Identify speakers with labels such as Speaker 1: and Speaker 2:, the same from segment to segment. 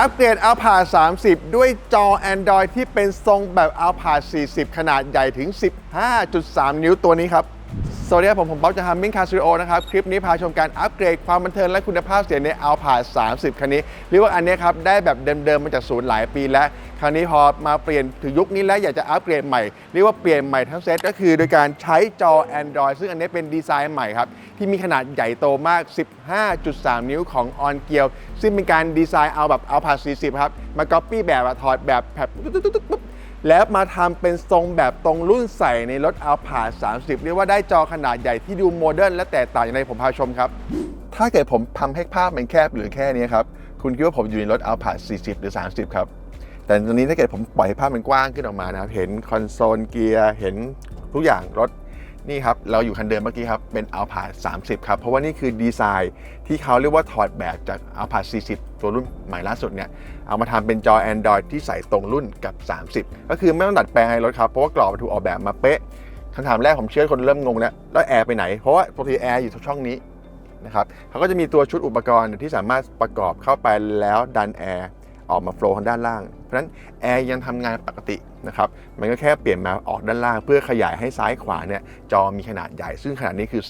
Speaker 1: อัปเกรด Alpha 30 ด้วยจอ Android ที่เป็นทรงแบบ Alpha 40 ขนาดใหญ่ถึง 15.3 นิ้วตัวนี้ครับ สวัสดีครับผม ผมป๊อบจะทำมิ้งคาสตูดิโอนะครับ คลิปนี้พาชมการอัปเกรดความบันเทิงและคุณภาพเสียงใน Alphard 30 คันนี้ เรียกว่าอันนี้ครับ ได้แบบเดิมๆ มาจากศูนย์หลายปีแล้ว คราวนี้พอมาเปลี่ยนถึงยุคนี้แล้วอยากจะอัปเกรดใหม่ เรียกว่าเปลี่ยนใหม่ทั้งเซตก็คือโดยการใช้จอ Android ซึ่งอันนี้เป็นดีไซน์ใหม่ครับ ที่มีขนาดใหญ่โตมาก 15.3 นิ้วของ On g e a r ซึ่งเป็นการดีไซน์เอาแบบ Alphard 40ครับมาก๊อปปี้แบบถอดแบบแบบ แล้วมาทำเป็นทรงแบบตรงรุ่นใส่ในรถอัลพา30 เรียกว่าได้จอขนาดใหญ่ที่ดูโมเดิร์นและแตกต่างอย่างไรผมพาชมครับ ถ้าเกิดผมทำให้ภาพมันแคบหรือแค่นี้ครับ คุณคิดว่าผมอยู่ในรถอัลพา40 หรือ 30 ครับ แต่ตอนนี้ถ้าเกิดผมปล่อยให้ภาพมันกว้างขึ้นออกมานะครับ เห็นคอนโซลเกียร์ เห็นทุกอย่างรถ นี่ครับ เราอยู่คันเดิมเมื่อกี้ครับ เป็น Alphard 30 ครับ เพราะว่านี่คือดีไซน์ที่เขาเรียกว่าถอดแบบจาก Alphard 40 ตัวรุ่นใหม่ล่าสุดเนี่ย เอามาทำเป็นจอ Android ที่ใส่ตรงรุ่นกับ 30 ก็คือไม่ต้องดัดแปลงอะไรรถครับ เพราะว่ากรอบถูกออกแบบมาเป๊ะคำถามแรกผมเชื่อคนเริ่มงงแล้ว แล้วแอร์ไปไหน เพราะว่าปกติแอร์อยู่ช่องนี้นะครับเขาก็จะมีตัวชุดอุปกรณ์ที่สามารถประกอบเข้าไปแล้วดันแอร์ออกมาโฟล์ทางด้านล่าง เพราะฉะนั้นแอร์ยังทำงานปกติ นะครับมันก็แค่เปลี่ยนมาออกด้านล่าง เพื่อขยายให้ซ้ายขวาเนี่ยจอมีขนาดใหญ่ ซึ่งขนาดนี้คือ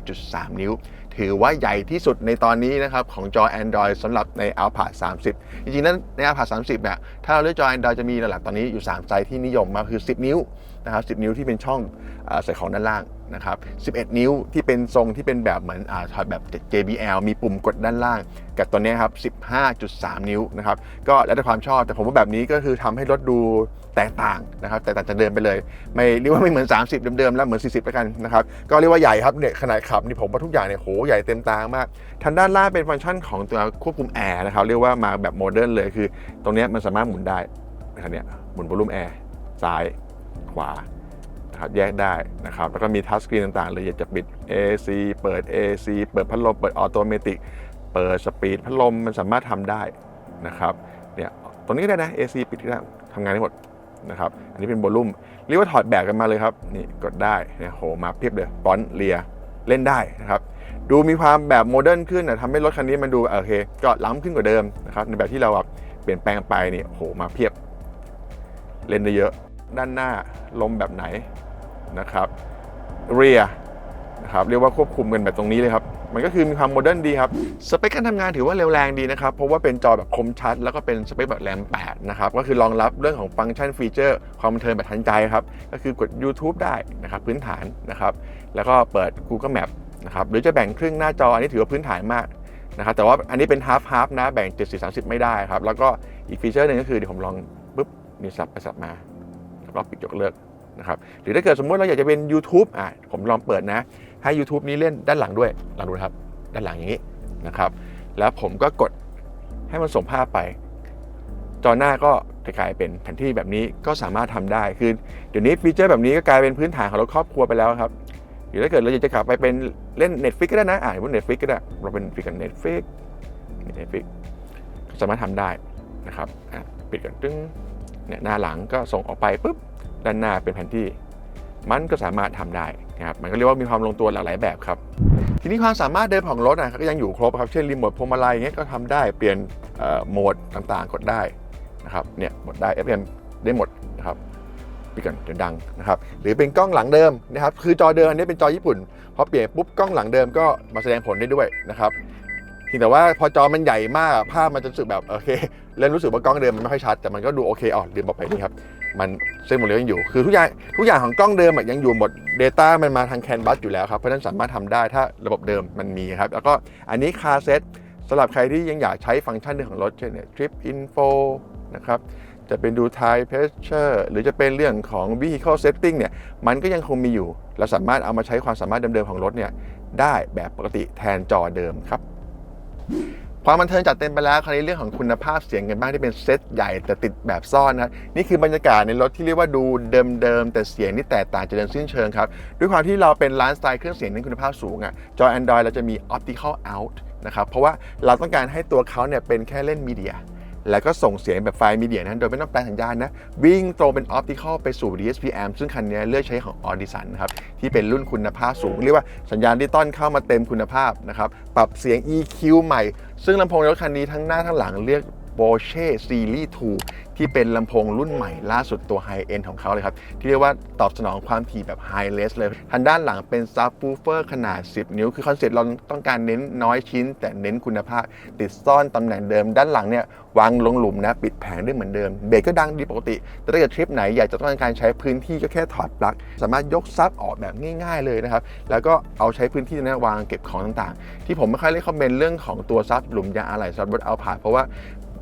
Speaker 1: 15.3 นิ้ว ถือว่าใหญ่ที่สุดในตอนนี้นะครับของจอ Android สำหรับใน a l p h a 30 จริงๆนั้นใน a l p h a 30เนี่ยถ้าเราเลือกจอ Android จะมีหลักๆตอนนี้อยู่ 3 ไซส์ที่นิยมมากคือ 10 นิ้วนะครับ10 นิ้วที่เป็นช่องใส่ของด้านล่างนะครับ 11 นิ้วที่เป็นทรงที่เป็นแบบเหมือนอาถอดแบบ JBL มีปุ่มกดด้านล่าง กับตัวนี้ครับ 15.3 นิ้วนะครับ ก็แล้วแต่ความชอบ แต่ผมว่าแบบนี้ก็คือทำให้รถดู แตกต่างนะครับแตกต่างจากเดิมไปเลย ไม่เรียกว่าไม่เหมือน 30 เดิมๆแล้วเหมือน 40แล้วกันนะครับก็เรียกว่าใหญ่ครับเนี่ยขนาดขับนี่ผมว่าทุกอย่างเนี่ยโหใหญ่เต็มตามากทางด้านล่างเป็นฟังก์ชันของตัวควบคุมแอร์นะครับเรียกว่ามาแบบโมเดิร์นเลยคือ ตรงนี้มันสามารถหมุนได้นะครับเนี่ยหมุนวอลลุ่มแอร์ซ้ายขวานะครับแยกได้นะครับ แล้วก็มีทัชสกรีนต่างๆเลยอยากจะปิด AC เปิด AC เปิดพัดลม เปิดออโตเมติก เปิดสปีดพัดลมมันสามารถทำได้นะครับ เนี่ย ตรงนี้ก็ได้นะ AC ปิดก็ได้ทำงานได้หมด นะครับ อันนี้เป็นวอลลุ่มเรียกว่าถอดแบบกันมาเลยครับ นี่กดได้เนี่ยโหมาเพียบเลยฟอนต์เลียเล่นได้นะครับ ดูมีความแบบโมเดิร์นขึ้นนะทำให้รถคันนี้มันดูโอเคก็ล้ำขึ้นกว่าเดิมนะครับในแบบที่เราแบบเปลี่ยนแปลงไปนี่โหมาเพียบ เล่นได้เยอะ ด้านหน้าลมแบบไหนนะครับเรียนะครับเรียกว่าควบคุมกันแบบตรงนี้เลยครับ มันก็คือมีความโมเดิร์นดีครับ สเปคการทำงานถือว่าเร็วแรงดีนะครับ เพราะว่าเป็นจอแบบคมชัด แล้วก็เป็นสเปคแบบแรม 8 นะครับ ก็คือรองรับเรื่องของฟังก์ชันฟีเจอร์ ความบันเทิงแบบทันใจครับ ก็คือกด YouTube ได้นะครับพื้นฐานนะครับ แล้วก็เปิด Google Map นะครับ หรือจะแบ่งครึ่งหน้าจออันนี้ถือว่าพื้นฐานมากนะครับ แต่ว่าอันนี้เป็น half half นะ แบ่ง 70 30 ไม่ได้ครับ แล้วก็อีกฟีเจอร์หนึ่งก็คือเดี๋ยวผมลองปุ๊บมีสับไปสับมา แล้วก็ปิดยกเลิกนะครับ หรือถ้าเกิดสมมติเราอยากจะเป็น YouTube อะผมลองเปิดนะ ให้ YouTube นี้เล่นด้านหลังด้วยลองดูครับ ด้านหลังอย่างนี้นะครับ แล้วผมก็กดให้มันส่งภาพไป จอหน้าก็จะกลายเป็นแผนที่แบบนี้ก็สามารถทำได้คือเดี๋ยวนี้ฟีเจอร์แบบนี้ก็กลายเป็นพื้นฐานของรถครอบครัวไปแล้วครับหรือถ้าเกิดเราอยากจะกลับไปเป็นเล่น Netflix ก็ได้นะอ่านว่า Netflix ก็ได้ เราเป็นฟิกกับ Netflix Netflix ก็สามารถทำได้นะครับปิดกันตึ้งเนี่ยหน้าหลังก็ส่งออกไปปุ๊บด้านหน้าเป็นแผนที่ มันก็สามารถทำได้ นะครับมันก็เรียกว่ามีความลงตัวหลากหลายแบบครับ ทีนี้ความสามารถเดิมของรถนะก็ยังอยู่ครบครับเช่นรีโมทพวงมาลัยอย่างเงี้ยก็ทำได้เปลี่ยนโหมดต่างๆกดได้นะครับเนี่ยหมดได้ FM ได้หมดนะครับปิดกันเดี๋ยวดังนะครับหรือเป็นกล้องหลังเดิมนะครับคือจอเดิมอันนี้เป็นจอญี่ปุ่นพอเปลี่ยนปุ๊บกล้องหลังเดิมก็มาแสดงผลได้ด้วยนะครับเพียงแต่ว่าพอจอมันใหญ่มากภาพมันจะรู้สึกแบบโอเค เริ่มรู้สึกว่ากล้องเดิมมันไม่ค่อยชัด แต่มันก็ดูโอเคอ๋อลืมบอกไปนี่ครับ มันเส้นโมเลยยังอยู่ คือทุกอย่างทุกอย่างของกล้องเดิมยังอยู่หมด Data มันมาทางแคนบัสอยู่แล้วครับเพราะฉะนั้นสามารถทำได้ถ้าระบบเดิมมันมีครับ แล้วก็อันนี้คาเซ็ตสำหรับใครที่ยังอยากใช้ฟังก์ชันเรื่องของรถเช่นเนี่ย Trip Info นะครับจะเป็นดู Tire Pressure หรือจะเป็นเรื่องของ Vehicle Setting เนี่ย มันก็ยังคงมีอยู่ เราสามารถเอามาใช้ความสามารถเดิมๆของรถเนี่ย ได้แบบปกติแทนจอเดิมครับ ความบันเทิงจัดเต็มไปแล้วคราวนี้เรื่องของคุณภาพเสียงกันบ้างที่เป็นเซตใหญ่แต่ติดแบบซ่อนนะครับนี่คือบรรยากาศในรถที่เรียกว่าดูเดิมๆแต่เสียงนี่แตกต่างจากเดิมสิ้นเชิงครับด้วยความที่เราเป็นร้านสไตล์เครื่องเสียงที่คุณภาพสูงอะจอ Android เราจะมี Optical Out นะครับเพราะว่าเราต้องการให้ตัวเขาเนี่ยเป็นแค่เล่นมีเดียแล้วก็ส่งเสียงแบบไฟล์มีเดียนะโดยไม่ต้องแปลสัญญาณนะ วิ่งตรงเป็นออปติคอลไปสู่ DSP-M ซึ่งคันนี้เลือกใช้ของ Audison นครับ ที่เป็นรุ่นคุณภาพสูง เรียกว่าสัญญาณดิจิตอลเข้ามาเต็มคุณภาพนะครับ ปรับเสียง EQ ใหม่ ซึ่งลำโพงรถคันนี้ทั้งหน้าทั้งหลังเรียก Porsche Series 2 ที่เป็นลำโพงรุ่นใหม่ล่าสุดตัว High End ของเขาเลยครับ ที่เรียกว่าตอบสนองความถี่แบบ High Res เลยทางด้านหลังเป็น Subwoofer ขนาด 10 นิ้ว คือคอนเซ็ปต์เราต้องการเน้นน้อยชิ้น แต่เน้นคุณภาพ ติดซ่อนตำแหน่งเดิม ด้านหลังเนี่ยวางลงหลุมนะปิดแผงได้เหมือนเดิม เบรกก็ดังดีปกติ แต่ถ้าเกิดทริปไหนอยากจะต้องการใช้พื้นที่ก็แค่ถอดปลั๊กสามารถยกซับออกแบบง่ายๆเลยนะครับแล้วก็เอาใช้พื้นที่นั้นวางเก็บของต่างๆ ที่ผมไม่ค่อยเล่คอมเมนต์เรื่องของตัวซับหลุมยางอะไหล่สำหรับรถเอาผ่าเพราะว่า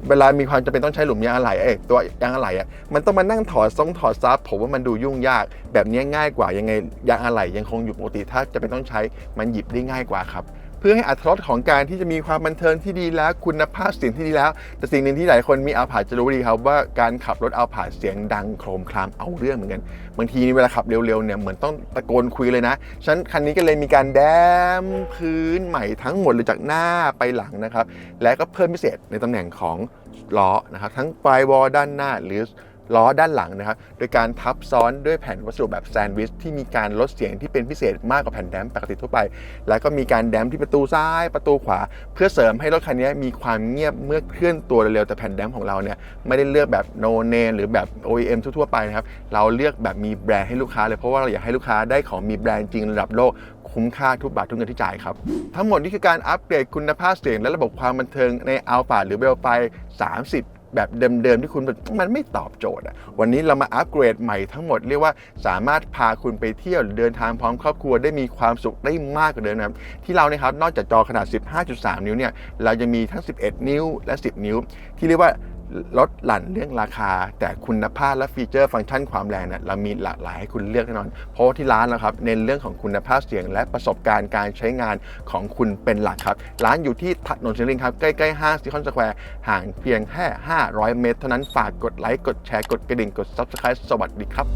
Speaker 1: เวลามีความจำเป็นต้องใช้หลุมยางอะไหล่เอ้ยตัวยางอะไหล่อะมันต้องมานั่งถอดซ่องถอดซับผมว่ามันดูยุ่งยาก แบบนี้ง่ายกว่ายังไงยางอะไหล่ยังคงอยู่ปกติถ้าจะเป็นต้องใช้มันหยิบได้ง่ายกว่าครับ เพื่อให้อัตรสของการที่จะมีความบันเทิงที่ดีแล้วคุณภาพเสียงที่ดีแล้ว แต่สิ่งหนึ่งที่หลายคนมีเอาผาจะรู้ดีครับว่าการขับรถเอาผาเสียงดังโครมครามเอาเรื่องเหมือนกัน บางทีนี่เวลาขับเร็วๆเนี่ยเหมือนต้องตะโกนคุยเลยนะฉันคันนี้ก็เลยมีการแดมพื้นใหม่ทั้งหมดเลยจากหน้าไปหลังนะครับ และก็เพิ่มพิเศษในตำแหน่งของล้อนะครับทั้งปลายวอลด้านหน้าหรือ ล้อด้านหลังนะครับ โดยการทับซ้อนด้วยแผ่นวัสดุแบบแซนด์วิชที่มีการลดเสียงที่เป็นพิเศษมากกว่าแผ่นแดมปกติทั่วไป แล้วก็มีการแดมที่ประตูซ้ายประตูขวา เพื่อเสริมให้รถคันนี้มีความเงียบเมื่อเคลื่อนตัวเร็วๆแต่แผ่นแดมของเราเนี่ยไม่ได้เลือกแบบโนเนหรือแบบ OEM ทั่วๆไปนะครับเราเลือกแบบมีแบรนด์ให้ลูกค้าเลยเพราะว่าเราอยากให้ลูกค้าได้ของมีแบรนด์จริงระดับโลกคุ้มค่าทุกบาททุกเงินที่จ่ายครับ ทั้งหมดนี่คือการอัปเกรดคุณภาพเสียงและระบบความบันเทิงใน a l p h a หรือ b e l f i 30 แบบเดิมๆที่คุณมันไม่ตอบโจทย์อะวันนี้เรามาอัปเกรดใหม่ทั้งหมดเรียกว่าสามารถพาคุณไปเที่ยวหรือเดินทางพร้อมครอบครัวได้มีความสุขได้มากกว่าเดิมนะครับที่เราเนี่ยครับนอกจากจอขนาด 15.3 นิ้วเนี่ยเรายังมีทั้ง 11 นิ้วและ 10 นิ้ว ที่เรียกว่า ลดหลั่นเรื่องราคา แต่คุณภาพและฟีเจอร์ฟังก์ชันความแรงเนี่ยเรามีหลากหลายให้คุณเลือกแน่นอน เพราะว่าที่ร้านนะครับเน้นเรื่องของคุณภาพเสียง และประสบการณ์การใช้งานของคุณเป็นหลักครับ ร้านอยู่ที่ถนนเชลิงครับ ใกล้ๆห้างซิคอนสแควร์ห่างเพียงแค่ 500 เมตร เท่านั้นฝากกดไลค์กดแชร์กดกระดิ่งกด Subscribe สวัสดีครับ